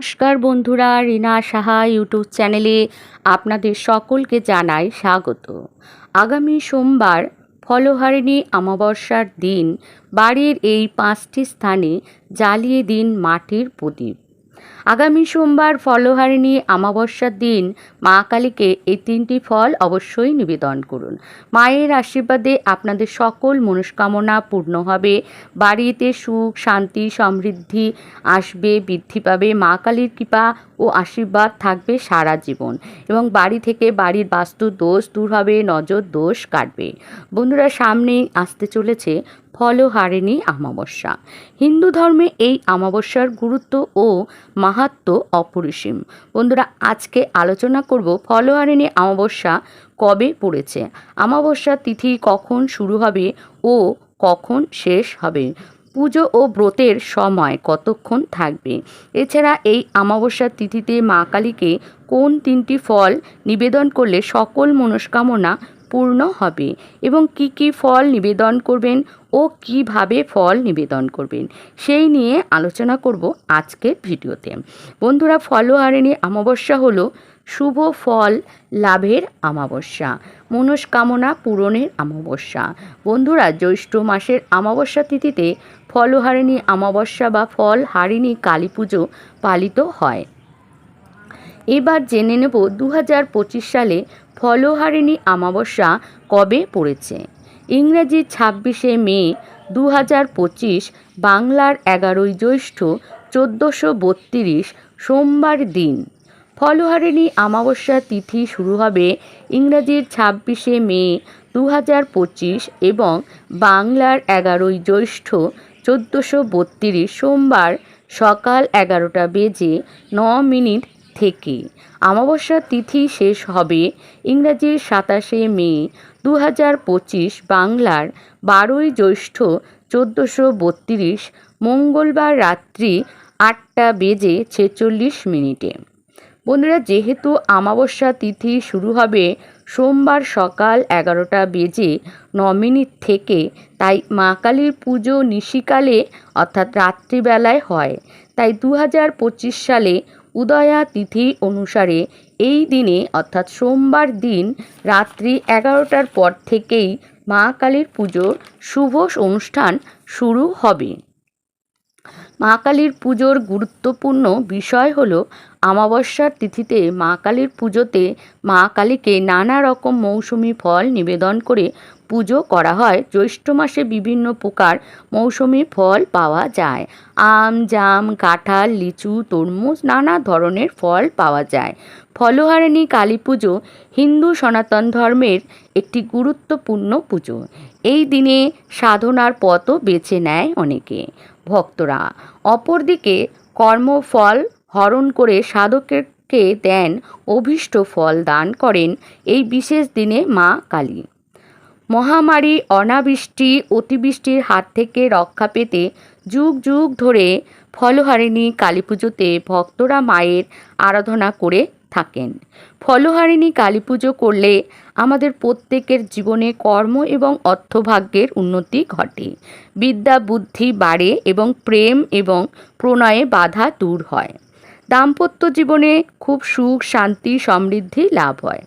নমস্কার বন্ধুরা, রিনা সাহা ইউটিউব চ্যানেলে আপনাদের সকলকে জানাই স্বাগত। আগামী সোমবার ফলহারিণী অমাবস্যার দিন, বাড়ির এই পাঁচটি স্থানে জ্বালিয়ে দিন মাটির প্রদীপ। আগামী সোমবার ফলহারিণী অমাবস্যার দিন মা কালীকে এই তিনটি ফল অবশ্যই নিবেদন করুন। মায়ের আশীর্বাদে আপনাদের সকল মনস্কামনা পূর্ণ হবে। বাড়িতে সুখ, শান্তি, সমৃদ্ধি আসবে, বৃদ্ধি পাবে। মা কালীর কৃপা ও আশীর্বাদ থাকবে সারা জীবন এবং বাড়ি থেকে বাড়ির বাস্তু দোষ দূর হবে, নজর দোষ কাটবে। বন্ধুরা, সামনেই আসতে চলেছে ফলহারিণী অমাবস্যা হিন্দু ধর্মে এই অমাবস্যার গুরুত্ব ও মাহাত্ম্য অপরিসীম। বন্ধুরা, আজকে আলোচনা করব ফলহারিণী অমাবস্যা কবে পড়েছে অমাবস্যা তিথি কখন শুরু হবে ও কখন শেষ হবে, পুজো ও ব্রতের সময় কতক্ষণ থাকবে, এছাড়া এই অমাবস্যার তিথিতে মা কালীকে কোন তিনটি ফল নিবেদন করলে সকল মনস্কামনা পূর্ণ হবে এবং কি কি ফল নিবেদন করবেন ও কীভাবে ফল নিবেদন করবেন সেই নিয়ে আলোচনা করব আজকের ভিডিওতে। বন্ধুরা, ফলহারিণী অমাবস্যা হলো শুভ ফল লাভের অমাবস্যা, মনস্কামনা পূরণের অমাবস্যা। বন্ধুরা, জ্যৈষ্ঠ মাসের অমাবস্যা তিথিতে ফলহারিণী অমাবস্যা বা ফল হারিণী কালী পুজো পালিত হয়। এবার জেনে নেব দু হাজার পঁচিশ সালে ফলহারিণী অমাবস্যা কবে পড়েছে। ইংরেজি ছাব্বিশে মে দু হাজার পঁচিশ বাংলার এগারোই জ্যৈষ্ঠ চোদ্দোশো বত্রিশ সোমবার দিন। ফলহারিণী অমাবস্যা তিথি শুরু হবে ইংরাজির ছাব্বিশে মে দু হাজার পঁচিশ এবং বাংলার এগারোই জ্যৈষ্ঠ চোদ্দোশো বত্রিশ সোমবার সকাল এগারোটা বেজে ন মিনিট থেকে। অমাবস্যা তিথি শেষ হবে ইংরাজির সাতাশে মে দু হাজার পঁচিশ বাংলার বারোই জ্যৈষ্ঠ চোদ্দোশো বত্রিশ মঙ্গলবার রাত্রি আটটা বেজে ছেচল্লিশ মিনিটে। বন্ধুরা, যেহেতু অমাবস্যা তিথি শুরু হবে সোমবার সকাল এগারোটা বেজে ন মিনিট থেকে, তাই মা কালীর পুজো নিশিকালে অর্থাৎ রাত্রিবেলায় হয়। তাই দু হাজার পঁচিশ সালে উদয়া তিথি অনুসারে এই দিনে, অর্থাৎ সোমবার দিন, রাত্রি এগারোটার পর থেকেই মা কালীর পুজোর শুভ অনুষ্ঠান শুরু হবে। মা কালীর পুজোর গুরুত্বপূর্ণ বিষয় হল, অমাবস্যার তিথিতে মা কালীর পুজোতে মা কালীকে নানা রকম মৌসুমি ফল নিবেদন করে পুজো করা হয়। জ্যৈষ্ঠ মাসে বিভিন্ন প্রকার মৌসুমি ফল পাওয়া যায়। আম, জাম, কাঁঠাল, লিচু, তরমুজ নানা ধরনের ফল পাওয়া যায়। ফলহারিণী কালী পুজো হিন্দু সনাতন ধর্মের একটি গুরুত্বপূর্ণ পুজো। এই দিনে সাধনার পথও বেছে নেয় অনেকে। ভক্তরা অপরদিকে কর্মফল হরণ করে সাধকেরকে দেন অভীষ্ট ফল দান করেন। এই বিশেষ দিনে মা কালী। মহামারী, অনাবৃষ্টি, অতিবৃষ্টির হাত থেকে রক্ষা পেতে যুগ যুগ ধরে ফলহারিণী কালী পুজোতে ভক্তরা মায়ের আরাধনা করে থাকেন। ফলহারিণী কালী পুজো করলে আমাদের প্রত্যেকের জীবনে কর্ম এবং অর্থভাগ্যের উন্নতি ঘটে। বিদ্যা বুদ্ধি বাড়ে এবং প্রেম এবং প্রণয়ে বাধা দূর হয়। দাম্পত্য জীবনে খুব সুখ, শান্তি, সমৃদ্ধি লাভ হয়।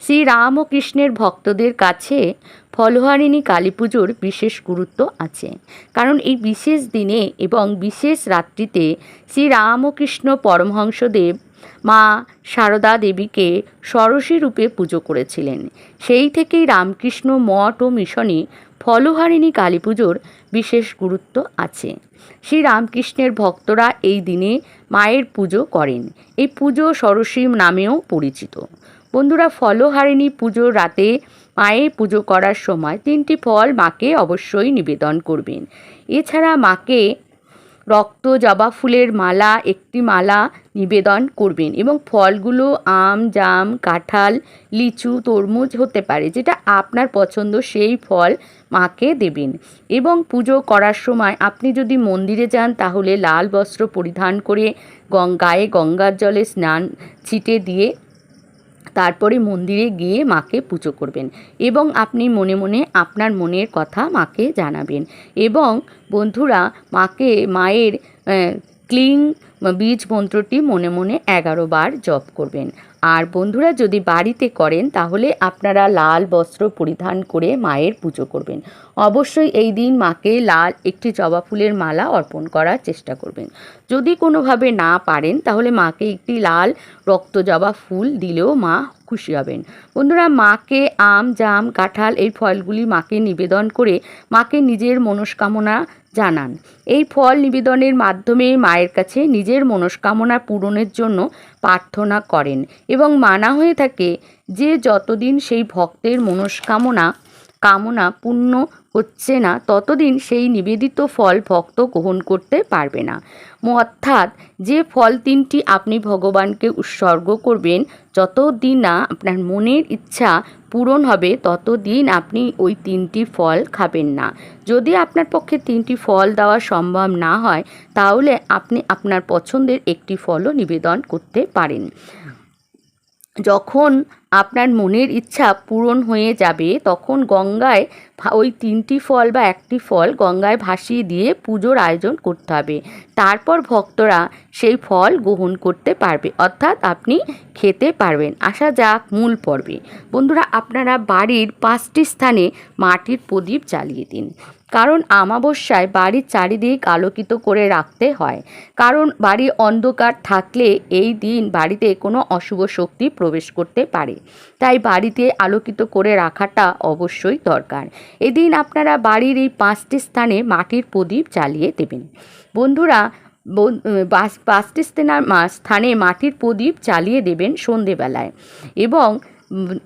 শ্রী রাম ও কৃষ্ণের ভক্তদের কাছে ফলহারিণী কালী পুজোর বিশেষ গুরুত্ব আছে। কারণ এই বিশেষ দিনে এবং বিশেষ রাত্রিতে শ্রী রাম ও কৃষ্ণ পরমহংসদেব মা সারদা দেবীকে ষড়শী রূপে পুজো করেছিলেন। সেই থেকেই রামকৃষ্ণ মঠ ও মিশনে ফলহারিণী কালী পুজোর বিশেষ গুরুত্ব আছে। শ্রী রামকৃষ্ণের ভক্তরা এই দিনে মায়ের পুজো করেন। এই পুজো সরস্বী নামেও পরিচিত। বন্ধুরা, ফলহারিণী পুজোর রাতে মায়ের পুজো করার সময় তিনটি ফল মাকে অবশ্যই নিবেদন করবেন। এছাড়া মাকে রক্ত, জবা ফুলের মালা, একটি মালা নিবেদন করবেন এবং ফলগুলো আম, জাম, কাঁঠাল, লিচু, তরমুজ হতে পারে, যেটা আপনার পছন্দ সেই ফল মাকে দেবেন। এবং পুজো করার সময় আপনি যদি মন্দিরে যান, তাহলে লাল বস্ত্র পরিধান করে গায়ে গঙ্গার জলে স্নান, ছিটে দিয়ে তারপরে মন্দিরে গিয়ে মাকে পুজো করবেন এবং আপনি মনে মনে আপনার মনের কথা মাকে জানাবেন। এবং বন্ধুরা, মাকে, মায়ের ক্লিং বীজ মন্ত্রটি মনে মনে এগারো বার জপ করবেন। আর বন্ধুরা যদি বাড়িতে করেন, তাহলে আপনারা লাল বস্ত্র পরিধান করে মায়ের পুজো করবেন। অবশ্যই এই দিন মাকে লাল একটি জবা ফুলের মালা অর্পণ করার চেষ্টা করবেন। যদি কোনোভাবে না পারেন, তাহলে মাকে একটি লাল রক্ত জবা ফুল দিলেও মা খুশি হবেন। বন্ধুরা, মাকে আম, জাম, কাঁঠাল এই ফলগুলি মাকে নিবেদন করে মাকে নিজের মনস্কামনা জানান। এই ফল নিবেদনের মাধ্যমে মায়ের কাছে নিজের মনস্কামনা পূরণের জন্য প্রার্থনা করেন এবং মানা হয়ে থাকে যে যতদিন সেই ভক্তের মনস্কামনা কামনা পূর্ণ হচ্ছে না, ততদিন সেই নিবেদিত ফল ভক্ত গ্রহণ করতে পারবে না। অর্থাৎ যে ফল তিনটি আপনি ভগবানকে উৎসর্গ করবেন, যতদিন না আপনার মনের ইচ্ছা পূরণ হবে, ততদিন আপনি ওই তিনটি ফল খাবেন না। যদি আপনার পক্ষে তিনটি ফল দেওয়া সম্ভব না হয়, তাহলে আপনি আপনার পছন্দের একটি ফলও নিবেদন করতে পারেন। যখন আপনার মনের ইচ্ছা পূরণ হয়ে যাবে, তখন গঙ্গায় ওই তিনটি ফল বা একটি ফল গঙ্গায় ভাসিয়ে দিয়ে পুজোর আয়োজন করতে হবে। তারপর ভক্তরা সেই ফল গ্রহণ করতে পারবে, অর্থাৎ আপনি খেতে পারবেন। আসা যাক মূল পর্বে। বন্ধুরা, আপনারা বাড়ির পাঁচটি স্থানে মাটির প্রদীপ জ্বালিয়ে দিন। কারণ আমাবস্যায় বাড়ির চারিদিক আলোকিত করে রাখতে হয়। কারণ বাড়ি অন্ধকার থাকলে এই দিন বাড়িতে কোনো অশুভ শক্তি প্রবেশ করতে পারে। তাই বাড়িতে আলোকিত করে রাখাটা অবশ্যই দরকার। এদিন আপনারা বাড়ির এই পাঁচটি স্থানে মাটির প্রদীপ জ্বালিয়ে দেবেন। বন্ধুরা, বন- পাঁচটি স্থানে- মাটির প্রদীপ চালিয়ে দেবেন সন্ধেবেলায়। এবং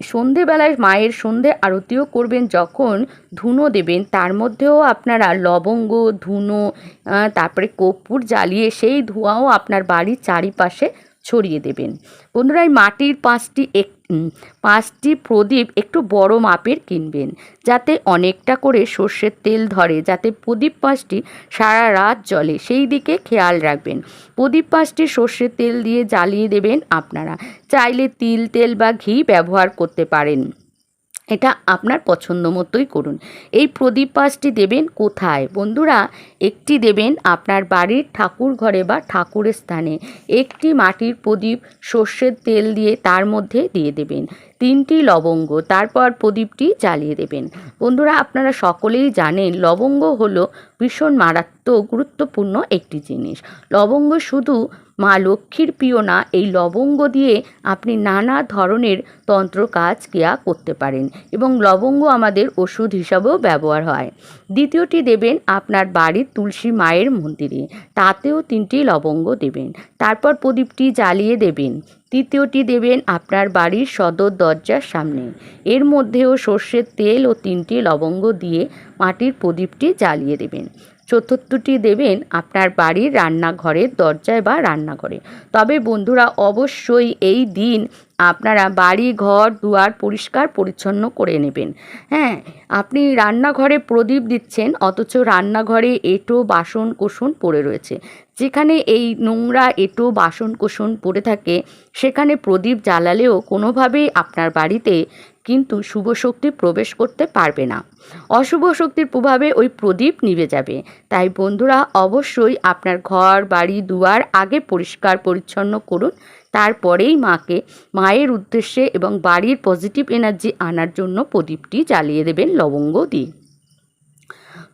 সন্ধেবেলায় মায়ের সন্ধে আরতিও করবেন যখন ধুনো দেবেন, তার মধ্যেও আপনারা লবঙ্গ, ধুনো তারপরে কর্পূর জ্বালিয়ে সেই ধোঁয়াও আপনার বাড়ির চারিপাশে ছড়িয়ে দেবেন। বন্ধুরা, এই মাটির পাঁচটি এক পাঁচটি প্রদীপ একটু বড় মাপের কিনবেন। যাতে অনেকটা করে সর্ষের তেল ধরে, যাতে প্রদীপ পাঁচটি সারা রাত জলে সেই দিকে খেয়াল রাখবেন। প্রদীপ পাঁচটি সর্ষের তেল দিয়ে জ্বালিয়ে দেবেন আপনারা। চাইলে তিল তেল বা ঘি ব্যবহার করতে পারেন। এটা আপনার পছন্দ মতোই করুন। এই প্রদীপ পাঁচটি দেবেন কোথায়? বন্ধুরা, একটি দেবেন আপনার বাড়ির ঠাকুর ঘরে বা ঠাকুরের স্থানে। একটি মাটির প্রদীপ সর্ষের তেল দিয়ে তার মধ্যে দিয়ে দেবেন। তিনটি লবঙ্গ, তারপর প্রদীপটি জ্বালিয়ে দেবেন। বন্ধুরা, আপনারা সকলেই জানেন লবঙ্গ হলো ভীষণ মারাত্মক গুরুত্বপূর্ণ একটি জিনিস। লবঙ্গ শুধু মা লক্ষ্মীর প্রিয় না, এই লবঙ্গ দিয়ে আপনি নানা ধরনের তন্ত্র কাজ ক্রিয়া করতে পারেন এবং লবঙ্গ আমাদের ওষুধ হিসাবেও ব্যবহার হয়। দ্বিতীয়টি দেবেন আপনার বাড়ির তুলসী মায়ের মন্দিরে, তাতেও তিনটি লবঙ্গ দেবেন। তারপর প্রদীপটি জ্বালিয়ে দেবেন। তৃতীয়টি দেবেন আপনার বাড়ির সদর দরজার সামনে। এর মধ্যেও সর্ষের তেল ও তিনটি লবঙ্গ দিয়ে মাটির প্রদীপটি জ্বালিয়ে দেবেন। চতুর্থটি দেবেন আপনার বাড়ির রান্নাঘরের দরজায় বা রান্নাঘরে। তবে বন্ধুরা, অবশ্যই এই দিন আপনারা বাড়ি, ঘর, দুয়ার পরিষ্কার পরিচ্ছন্ন করে নেবেন। হ্যাঁ আপনি রান্নাঘরে প্রদীপ দিচ্ছেন, অথচ রান্নাঘরে এঁটো, বাসন, কোসন পড়ে রয়েছে। যেখানে এই নোংরা এঁটো, বাসন, কোসন পড়ে থাকে, সেখানে প্রদীপ জ্বালালেও কোনোভাবেই আপনার বাড়িতে কিন্তু শুভ শক্তি প্রবেশ করতে পারবে না। অশুভ শক্তির প্রভাবে ওই প্রদীপ নিভে যাবে। তাই বন্ধুরা, অবশ্যই আপনার ঘর, বাড়ি, দুয়ার আগে পরিষ্কার, পরিচ্ছন্ন করুন। তারপরেই মাকে মায়ের উদ্দেশ্যে এবং বাড়ির পজিটিভ এনার্জি আনার জন্য প্রদীপটি জ্বালিয়ে দেবেন লবঙ্গ দিয়ে।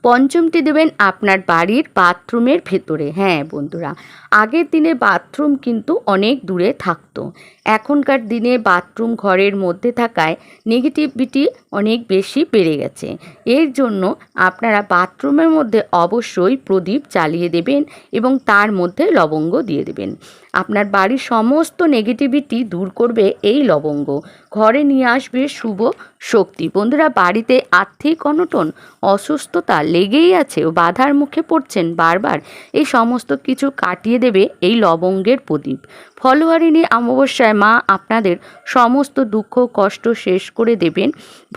পঞ্চমটি দেবেন আপনার বাড়ির বাথরুমের ভেতরে। হ্যাঁ বন্ধুরা, আগের দিনে বাথরুম কিন্তু অনেক দূরে থাকতো। এখনকার দিনে বাথরুম ঘরের মধ্যে থাকায় নেগেটিভিটি অনেক বেশি বেড়ে গেছে। এর জন্য আপনারা বাথরুমের মধ্যে অবশ্যই প্রদীপ জ্বালিয়ে দেবেন এবং তার মধ্যে লবঙ্গ দিয়ে দেবেন। আপনার বাড়ির সমস্ত নেগেটিভিটি দূর করবে এই লবঙ্গ। ঘরে নিয়ে আসবে শুভ শক্তি। বন্ধুরা, বাড়িতে আর্থিক অনটন, অসুস্থতা লেগেই আছে বাধার মুখে পড়ছেন বারবার। এই সমস্ত কিছু কাটিয়ে দেবে এই লবঙ্গের প্রদীপ। ফলহারিণী অমাবস্যায় মা আপনাদের সমস্ত দুঃখ, কষ্ট শেষ করে দেবেন।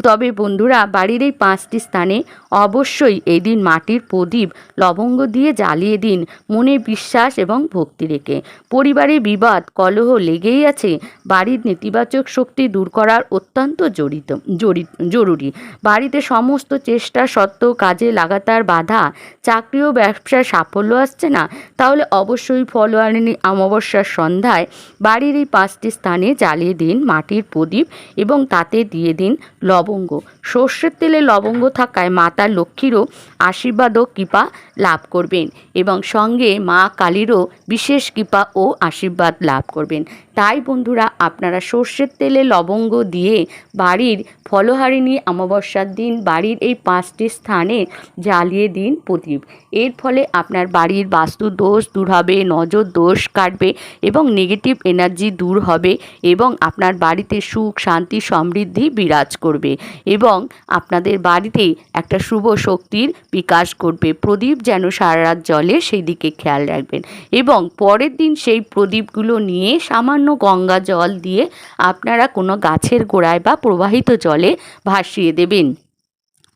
তবে বন্ধুরা, বাড়ির এই পাঁচটি স্থানে অবশ্যই এই দিন মাটির প্রদীপ লবঙ্গ দিয়ে জ্বালিয়ে দিন, মনে বিশ্বাস এবং ভক্তি রেখে। পরিবারে বিবাদ, কলহ লেগেই আছে, বাড়ির নেতিবাচক শক্তি দূর করার অত্যন্ত জড়িত জড়ি- জরুরি। বাড়িতে সমস্ত চেষ্টা সত্ত্বেও কাজে লাগাতার বাধা, চাকরি ও ব্যবসায় সাফল্য আসছে না, তাহলে অবশ্যই ফলোয়ারিণী অমাবস্যার সন্ধ্যায় বাড়ির এই পাঁচটি স্থানে জ্বালিয়ে দিন মাটির প্রদীপ এবং তাতে দিয়ে দিন লবঙ্গ। সর্ষের তেলে লবঙ্গ থাকায় মাতা লক্ষ্মীরও আশীর্বাদ ও কৃপা লাভ করবেন এবং সঙ্গে মা কালীরও বিশেষ কৃপা ও আশীর্বাদ লাভ করবেন। তাই বন্ধুরা আপনারা সর্ষের তেলে লবঙ্গ দিয়ে বাড়ির ফলহারিণী অমাবস্যার দিন বাড়ির এই পাঁচটি স্থানে জ্বালিয়ে দিন প্রদীপ। এর ফলে আপনার বাড়ির বাস্তু দোষ দূর হবে, নজর দোষ কাটবে এবং নেগেটিভ এনার্জি দূর হবে এবং আপনার বাড়িতে সুখ, শান্তি, সমৃদ্ধি বিরাজ করবে এবং আপনাদের বাড়িতে একটা শুভ শক্তির বিকাশ করবে প্রদীপ যেন সারা রাত জলে সেই দিকে খেয়াল রাখবেন। এবং পরের দিন সেই প্রদীপগুলো নিয়ে সামান্য গঙ্গা জল দিয়ে আপনারা কোনো গাছের গোড়ায় বা প্রবাহিত জলে ভাসিয়ে দেবেন।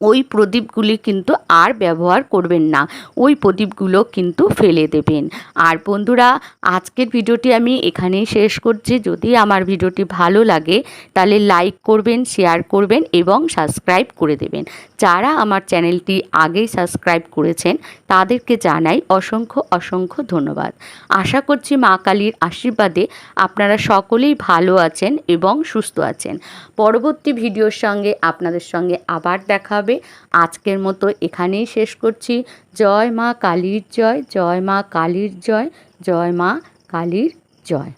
ওই প্রদীপগুলি কিন্তু আর ব্যবহার করবেন না। ওই প্রদীপগুলো কিন্তু ফেলে দেবেন। আর বন্ধুরা, আজকের ভিডিওটি আমি এখানেই শেষ করছি। যদি আমার ভিডিওটি ভালো লাগে, তাহলে লাইক করবেন, শেয়ার করবেন এবং সাবস্ক্রাইব করে দেবেন। যারা আমার চ্যানেলটি আগেই সাবস্ক্রাইব করেছেন, তাদেরকে জানাই অসংখ্য অসংখ্য ধন্যবাদ। আশা করছি মা কালীর আশীর্বাদে আপনারা সকলেই ভালো আছেন এবং সুস্থ আছেন। পরবর্তী ভিডিওর সঙ্গে আপনাদের সঙ্গে আবার দেখা হবে। আজকের মতো এখানেই শেষ করছি। জয় মা কালীর জয় জয় মা কালীর জয় জয় মা কালীর জয়।